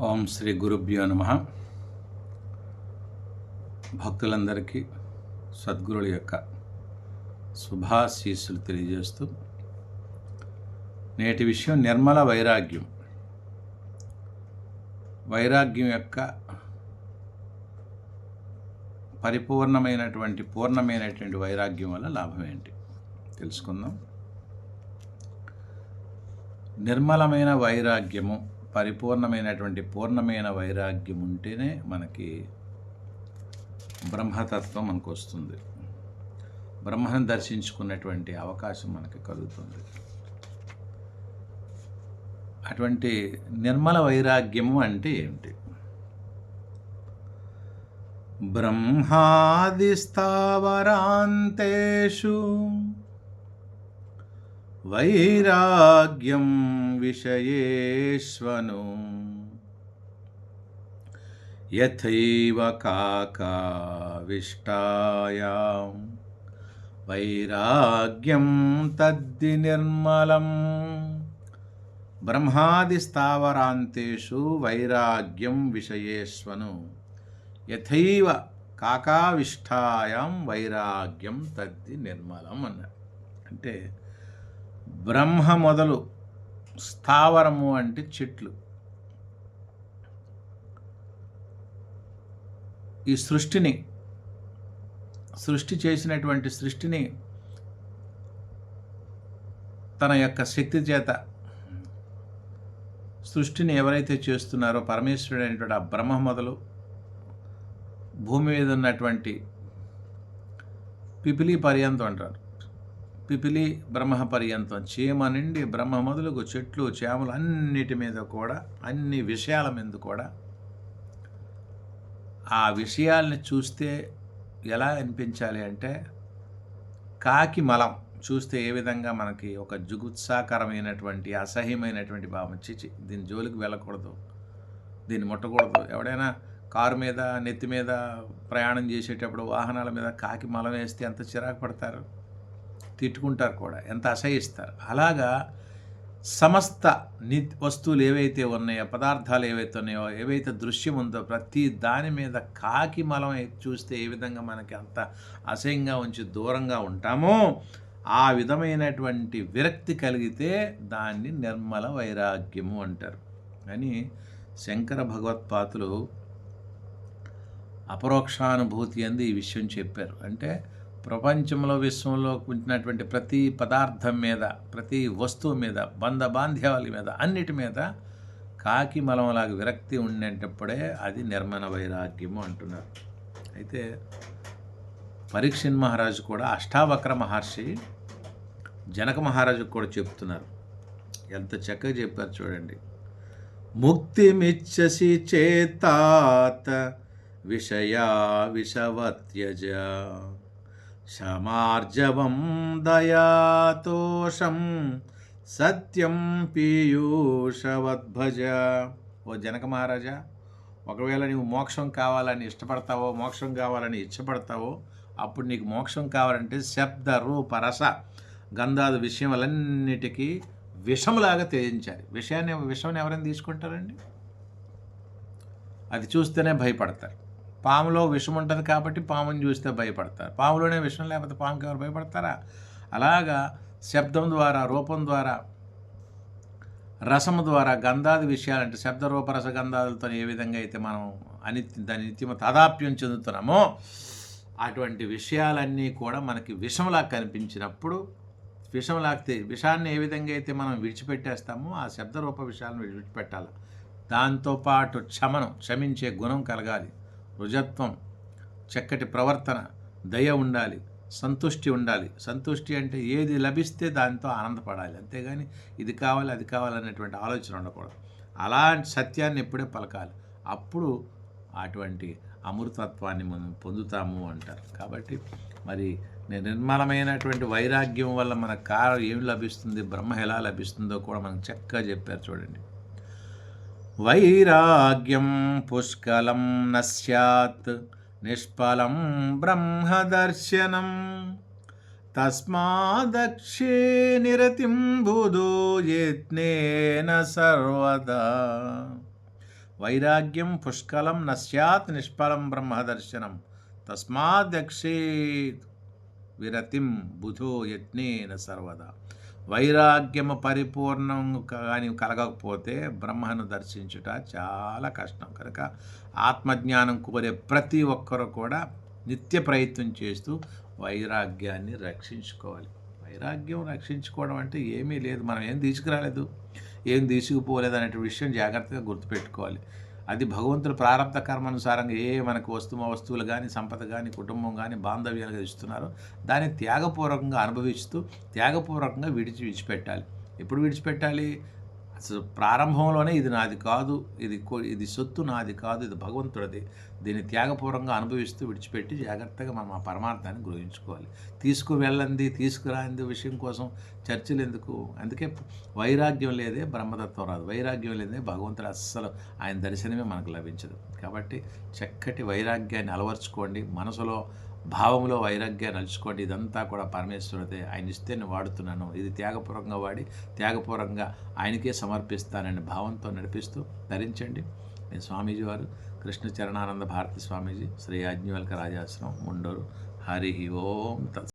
ఓం శ్రీ గురుభ్యో నమ. భక్తులందరికీ సద్గురుల యొక్క శుభాశీస్సులు తెలియజేస్తూ నేటి విషయం నిర్మల వైరాగ్యం. వైరాగ్యం యొక్క పరిపూర్ణమైనటువంటి పూర్ణమైనటువంటి వైరాగ్యం వల్ల లాభం ఏంటి? తెలుసుకుందాం. నిర్మలమైన వైరాగ్యము పరిపూర్ణమైనటువంటి పూర్ణమైన వైరాగ్యం ఉంటేనే మనకి బ్రహ్మతత్వం మనకు వస్తుంది. బ్రహ్మను దర్శించుకున్నటువంటి అవకాశం మనకి కలుగుతుంది. అటువంటి నిర్మల వైరాగ్యము అంటే ఏమిటి బ్రహ్మాదిస్థావరాంతేషు వైరాగ్యం విషయేష్వను యథైవ కాకావిష్టాయాం. వైరాగ్యం తద్ది నిర్మలం. బ్రహ్మాది స్థావరాంతేషు వైరాగ్యం విషయేష్వను యథైవ కాకావిష్టాయాం వైరాగ్యం తద్ది నిర్మలం అన్నాడు. అంటే బ్రహ్మ మొదలు స్థావరము అంటే చెట్లు. ఈ సృష్టిని సృష్టి చేసినటువంటి సృష్టిని తన యొక్క శక్తి చేత సృష్టిని ఎవరైతే చేస్తున్నారో పరమేశ్వరుడు అనేటువంటి ఆ బ్రహ్మ మొదలు భూమి మీద ఉన్నటువంటి పిపిలి పర్యంతం అంటారు. పిపిలి బ్రహ్మ పర్యంతం చీమ నుండి బ్రహ్మ మొదలుగు చెట్లు చేమలు అన్నిటి మీద కూడా అన్ని విషయాల మీద కూడా ఆ విషయాల్ని చూస్తే ఎలా అనిపించాలి అంటే కాకి మలం చూస్తే ఏ విధంగా మనకి ఒక జుగుత్సాకరమైనటువంటి అసహ్యమైనటువంటి భావం చిచి దీని జోలికి వెళ్ళకూడదు దీన్ని ముట్టకూడదు. ఎవడైనా కారు మీద నెత్తి మీద ప్రయాణం చేసేటప్పుడు వాహనాల మీద కాకి మలం వేస్తే ఎంత చిరాకు పడతారు? తిట్టుకుంటారు కూడా. ఎంత అసహిస్తారు. అలాగా సమస్త ని వస్తువులు ఏవైతే ఉన్నాయో పదార్థాలు ఏవైతే ఉన్నాయో ఏవైతే దృశ్యం ఉందో ప్రతి దాని మీద కాకి మలం చూస్తే ఏ విధంగా మనకి అంత అసహ్యంగా ఉంచి దూరంగా ఉంటామో ఆ విధమైనటువంటి విరక్తి కలిగితే దాన్ని నిర్మల వైరాగ్యము అంటారు. అని శంకర భగవత్పాతులు అపరోక్షానుభూతి అంది ఈ విషయం చెప్పారు. అంటే ప్రపంచంలో విశ్వంలో ఉంటున్నటువంటి ప్రతి పదార్థం మీద ప్రతి వస్తువు మీద బంధ బాంధ్యాల మీద అన్నిటి మీద కాకి మలంలాగా విరక్తి ఉండేటప్పుడే అది నిర్మణ వైరాగ్యము అంటున్నారు. అయితే పరీక్షణ్ మహారాజు కూడా అష్టావక్ర మహర్షి జనక మహారాజుకు కూడా చెప్తున్నారు. ఎంత చక్కగా చెప్పారు చూడండి. ముక్తిమిచ్చసి చేతాత విషయా విషవత్యజ క్షమార్జవం దయాతోషం సత్యం పీయూషవద్భజ. ఓ జనక మహారాజా ఒకవేళ నీవు మోక్షం కావాలని ఇష్టపడతావో మోక్షం కావాలని ఇష్టపడతావో అప్పుడు నీకు మోక్షం కావాలంటే శబ్ద రూప రస గంధాది విషయములన్నిటికీ విషములాగా త్యజించాలి విషయాన్ని విషయాన్ని ఎవరైనా తీసుకుంటారండి? అది చూస్తేనే భయపడతారు. పాములో విషం ఉంటుంది కాబట్టి పాముని చూస్తే భయపడతారు. పాములోనే విషం లేకపోతే పాముకి ఎవరు భయపడతారా? అలాగా శబ్దం ద్వారా రూపం ద్వారా రసము ద్వారా గంధాది విషయాలంటే శబ్ద రూపరస గంధాదులతో ఏ విధంగా అయితే మనం అనిత్య దాని నిత్యము తాదాప్యం చెందుతున్నామో అటువంటి విషయాలన్నీ కూడా మనకి విషంలా కనిపించినప్పుడు విషంలాగితే విషాన్ని ఏ విధంగా అయితే మనం విడిచిపెట్టేస్తామో ఆ శబ్దరూప విషయాలను విడిచిపెట్టాలి. దాంతోపాటు క్షమను క్షమించే గుణం కలగాలి. రుజత్వం చక్కటి ప్రవర్తన దయ ఉండాలి సంతుష్టి ఉండాలి. సంతుష్టి అంటే ఏది లభిస్తే దాంతో ఆనందపడాలి. అంతేగాని ఇది కావాలి అది కావాలనేటువంటి ఆలోచన ఉండకూడదు. అలాంటి సత్యాన్ని ఎప్పుడే పలకాలి. అప్పుడు అటువంటి అమృతత్వాన్ని మనం పొందుతాము అంటారు. కాబట్టి మరి నిర్మలమైనటువంటి వైరాగ్యం వల్ల మన కార ఏమి లభిస్తుంది బ్రహ్మ ఎలా లభిస్తుందో కూడా మనకు చక్కగా చెప్పారు చూడండి. వైరాగ్యం పుష్కలం నశ్యాత్ నిష్ఫలం బ్రహ్మదర్శనం. తస్మాదక్షే నిరతిం బుధో యత్నేన సర్వదా. వైరాగ్యం పుష్కలం నశ్యాత్ నిష్ఫలం బ్రహ్మదర్శనం. తస్మాదక్షే విరతిం బుధో యత్నేన సర్వదా. వైరాగ్యము పరిపూర్ణం కానీ కలగకపోతే బ్రహ్మను దర్శించుట చాలా కష్టం. కనుక ఆత్మజ్ఞానం కోరే ప్రతి ఒక్కరు కూడా నిత్య ప్రయత్నం చేస్తూ వైరాగ్యాన్ని రక్షించుకోవాలి. వైరాగ్యం రక్షించుకోవడం అంటే ఏమీ లేదు. మనం ఏం తీసుకురాలేదు ఏం తీసుకుపోలేదు అనేటువంటి విషయం జాగ్రత్తగా గుర్తుపెట్టుకోవాలి. అది భగవంతుడు ప్రారంభ కర్మానుసారంగా ఏ మనకు వస్తువు వస్తువులు కానీ సంపద కానీ కుటుంబం కానీ బాంధవ్యాలుగా ఇస్తున్నారో దాన్ని త్యాగపూర్వకంగా అనుభవిస్తూ త్యాగపూర్వకంగా విడిచి విడిచిపెట్టాలి. ఎప్పుడు విడిచిపెట్టాలి? అసలు ప్రారంభంలోనే ఇది నాది కాదు ఇది ఇది సొత్తు నాది కాదు ఇది భగవంతుడిది. దీన్ని త్యాగపూర్వంగా అనుభవిస్తూ విడిచిపెట్టి జాగ్రత్తగా మనం ఆ పరమార్థాన్ని గ్రహించుకోవాలి. తీసుకువెళ్ళంది తీసుకురాంది విషయం కోసం చర్చలు ఎందుకు? అందుకే వైరాగ్యం లేదే బ్రహ్మతత్వం రాదు. వైరాగ్యం లేదే భగవంతుడు అస్సలు ఆయన దర్శనమే మనకు లభించదు. కాబట్టి చక్కటి వైరాగ్యాన్ని అలవర్చుకోండి. మనసులో భావంలో వైరాగ్యం నలుచుకోండి ఇదంతా కూడా పరమేశ్వరుడే ఆయన ఇస్తే నేను వాడుతున్నాను. ఇది త్యాగపూర్వకంగా వాడి త్యాగపూర్వకంగా ఆయనకే సమర్పిస్తానని భావంతో నడిపిస్తూ ధరించండి. నేను స్వామీజీ వారు. కృష్ణ చరణానంద భారతి స్వామీజీ. శ్రీ యాజ్ఞవల్క రాజాశ్రమం ముండూరు. హరి ఓం తత్